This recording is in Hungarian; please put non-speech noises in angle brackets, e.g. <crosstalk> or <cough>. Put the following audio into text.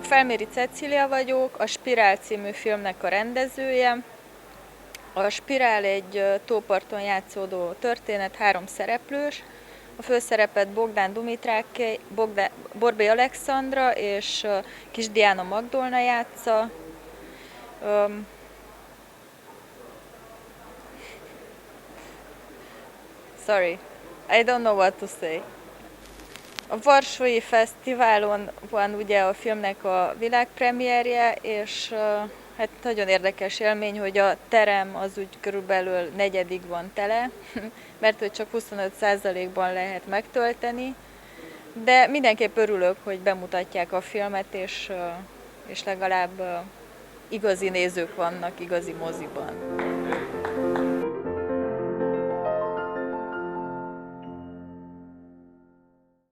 Felméri Cecília vagyok, a Spirál című filmnek a rendezője. A Spirál egy tóparton játszódó történet, három szereplős. A főszerepet Bogdán Dumitráke, Bogdán, Borbé Alexandra és Kis Diana Magdolna játsza. Sorry, I don't know what to say. A Varsói Fesztiválon van ugye a filmnek a világpremierje, és hát nagyon érdekes élmény, hogy a terem az úgy körülbelül negyedig van tele, <laughs> mert hogy csak 25%-ban lehet megtölteni, de mindenképp örülök, hogy bemutatják a filmet, és, és legalább igazi nézők vannak igazi moziban.